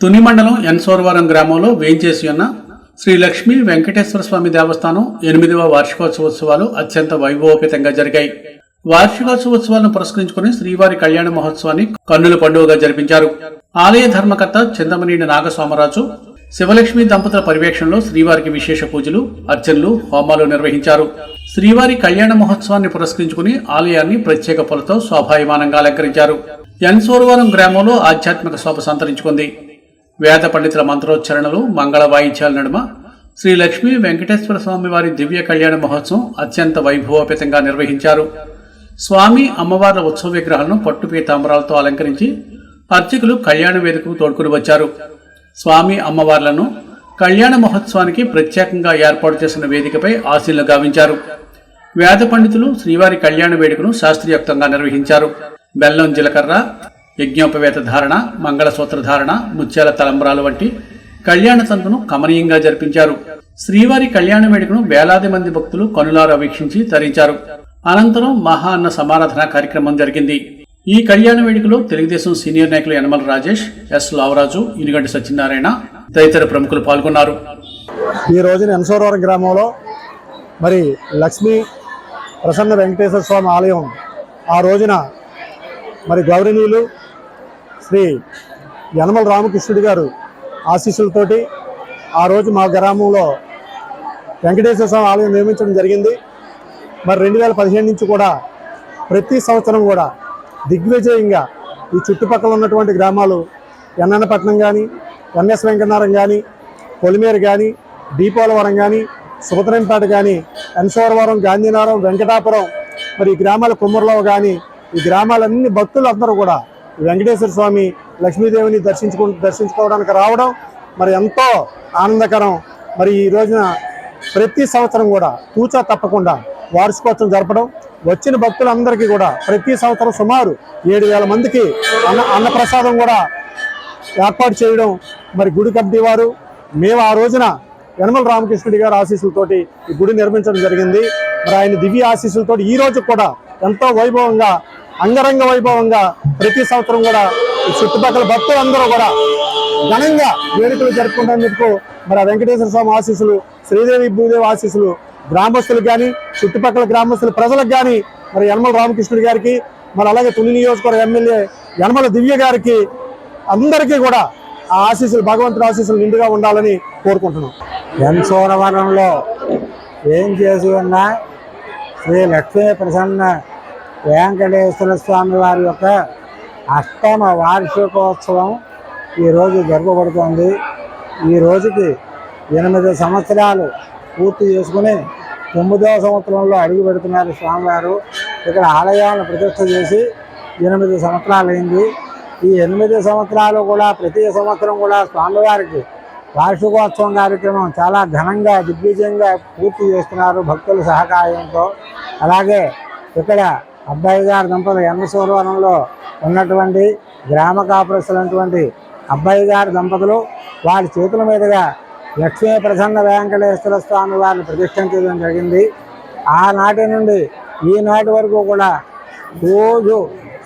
Tuni మండలం ఎన్సోరవరం గ్రామంలో వేంచేసి ఉన్న శ్రీ లక్ష్మీ వెంకటేశ్వర స్వామి దేవస్థానం ఎనిమిదవ వార్షికోత్సవోత్సవాలు అత్యంత వైభవోపేతంగా జరిగాయి. వార్షికోత్సవోత్సవాలను పురస్కరించుకుని శ్రీవారి కళ్యాణ మహోత్సవాన్ని కన్నుల పండుగగా జరిపించారు. ఆలయ ధర్మకర్త చింతమనేని నాగస్వామరాజు శివలక్ష్మి దంపతుల పర్యవేక్షణలో శ్రీవారికి విశేష పూజలు అర్చనలు హోమాలు నిర్వహించారు. శ్రీవారి కళ్యాణ మహోత్సవాన్ని పురస్కరించుకుని ఆలయాన్ని ప్రత్యేక పూలతో శోభాయమానంగా అలంకరించారు. ఎన్సోరవరం గ్రామంలో ఆధ్యాత్మిక శోభ సంతరించుకుంది. వేద పండితుల మంత్రోచ్చరణలు మంగళ వాయిద్యాల నడుమ శ్రీ లక్ష్మీ వెంకటేశ్వర స్వామి వారి దివ్య కళ్యాణ మహోత్సవం అత్యంత వైభవోపేతంగా నిర్వహించారు. స్వామి అమ్మవార్ల ఉత్సవ విగ్రహాలను పట్టుపీతాంబరాలతో అలంకరించి అర్చకులు కళ్యాణ వేదికకు తోడుకుని వచ్చారు. స్వామి అమ్మవార్లను కళ్యాణ మహోత్సవానికి ప్రత్యేకంగా ఏర్పాటు చేసిన వేదికపై ఆశీలు గావించారు. వేద పండితులు శ్రీవారి కళ్యాణ వేడుకను శాస్త్రీయుక్తంగా నిర్వహించారు. బెల్లం జీలకర్ర యజ్ఞోపవేత ధారణ మంగళసూత్ర ధారణ ముత్యాల తలంబ్రాలు వంటి కళ్యాణ తంతును కమనీయంగా జరిపించారు. శ్రీవారి కళ్యాణ వేడుకను వేలాది మంది భక్తులు కనులారా వీక్షించి తరించారు. అనంతరం మహా అన్న సమారాధన కార్యక్రమం జరిగింది. ఈ కళ్యాణ వేడుకలో తెలుగుదేశం సీనియర్ నాయకులు యనమల రాజేష్ ఎస్ లావరాజు ఇనుగంటి సత్యనారాయణ తదితర ప్రముఖులు పాల్గొన్నారు. ఈ రోజున ఎన్సోరవరం గ్రామంలో మరి లక్ష్మీ ప్రసన్న వెంకటేశ్వర స్వామి ఆలయం ఆ రోజున మరి గౌరవనీయులు శ్రీ యనమల రామకృష్ణుడి గారు ఆశీస్సులతోటి ఆ రోజు మా గ్రామంలో వెంకటేశ్వర స్వామి ఆలయం నిర్మించడం జరిగింది. మరి రెండు వేల పదిహేను నుంచి కూడా ప్రతి సంవత్సరం కూడా దిగ్విజయంగా ఈ చుట్టుపక్కల ఉన్నటువంటి గ్రామాలు ఎన్నన్నపట్నం కానీ ఎన్ఎస్ వెంకటనారం కానీ పొలిమేరు కానీ దీపోలవరం కానీ సుభద్రంపేట కానీ ఎన్సోరవరం గాంధీనగరం వెంకటాపురం మరి ఈ గ్రామాల కుమ్మరలో కానీ ఈ గ్రామాలన్నీ భక్తులు అందరూ కూడా వెంకటేశ్వర స్వామి లక్ష్మీదేవిని దర్శించుకు దర్శించుకోవడానికి రావడం మరి ఎంతో ఆనందకరం. మరి ఈ రోజున ప్రతి సంవత్సరం కూడా తూచా తప్పకుండా వార్షికోత్సవం జరపడం వచ్చిన భక్తులందరికీ కూడా ప్రతి సంవత్సరం సుమారు ఏడు వేల మందికి అన్న అన్నప్రసాదం కూడా ఏర్పాటు చేయడం మరి గుడి కమిటీ వారు మేము ఆ రోజున యనమల రామకృష్ణుడి గారి ఆశీస్సులతోటి ఈ గుడి నిర్మించడం జరిగింది. మరి ఆయన దివ్య ఆశీస్సులతో ఈ రోజు కూడా ఎంతో వైభవంగా అంగరంగ వైభవంగా ప్రతి సంవత్సరం కూడా చుట్టుపక్కల భక్తులందరూ కూడా ఘనంగా వేడుకలు జరుపుకుంటున్నందుకు మరి వెంకటేశ్వర స్వామి ఆశీస్సులు శ్రీదేవి భూదేవి ఆశీస్సులు గ్రామస్తులకు కానీ చుట్టుపక్కల గ్రామస్తుల ప్రజలకు కానీ మరి యనమల రామకృష్ణుడి గారికి మరి అలాగే తుని నియోజకవర్గ ఎమ్మెల్యే యనమల దివ్య గారికి అందరికీ కూడా ఆ ఆశీస్సులు భగవంతుడి ఆశీస్సులు నిండుగా ఉండాలని కోరుకుంటున్నాం. ఎన్సోరవరంలో ఏం చేసి ఉన్నా శ్రీ లక్ష్మీ ప్రసన్న వెంకటేశ్వర స్వామి వారి యొక్క అష్టమ వార్షికోత్సవం ఈరోజు జరపబడుతోంది ఈ రోజుకి ఎనిమిది సంవత్సరాలు పూర్తి చేసుకుని తొమ్మిదవ సంవత్సరంలో అడుగు పెడుతున్నారు స్వామివారు. ఇక్కడ ఆలయాలను ప్రతిష్ట చేసి ఎనిమిది సంవత్సరాలు అయింది ఈ ఎనిమిది సంవత్సరాలు కూడా ప్రతి సంవత్సరం కూడా స్వామివారికి వార్షికోత్సవం కార్యక్రమం చాలా ఘనంగా దిగ్విజయంగా పూర్తి చేస్తున్నారు భక్తుల సహకారంతో. అలాగే ఇక్కడ అబ్బాయి గారి దంపతులు ఎన్నసూరవరంలో ఉన్నటువంటి గ్రామ కాపురస్తులైనటువంటి అబ్బాయి గారి దంపతులు వారి చేతుల మీదుగా లక్ష్మీ ప్రసన్న వెంకటేశ్వర స్వామి వారిని ప్రతిష్ఠించడం జరిగింది. ఆనాటి నుండి ఈనాటి వరకు కూడా రోజు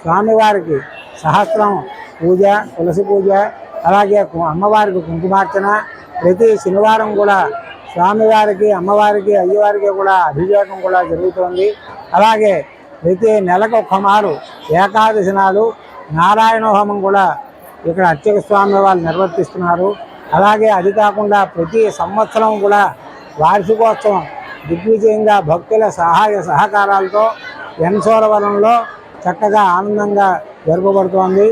స్వామివారికి సహస్రం పూజ తులసి పూజ అలాగే అమ్మవారికి కుంకుమార్చన ప్రతి శనివారం కూడా స్వామివారికి అమ్మవారికి అయ్యవారికి కూడా అభిషేకం కూడా జరుగుతోంది. అలాగే ప్రతి నెలకు ఒక్క మారు ఏకాదశి నాడు నారాయణ హోమం కూడా ఇక్కడ అర్చక స్వామి వాళ్ళు నిర్వర్తిస్తున్నారు. అలాగే అది కాకుండా ప్రతి సంవత్సరం కూడా వార్షికోత్సవం దిగ్విజయంగా భక్తుల సహాయ సహకారాలతో ఎన్సోరవరంలో చక్కగా ఆనందంగా జరపబడుతోంది.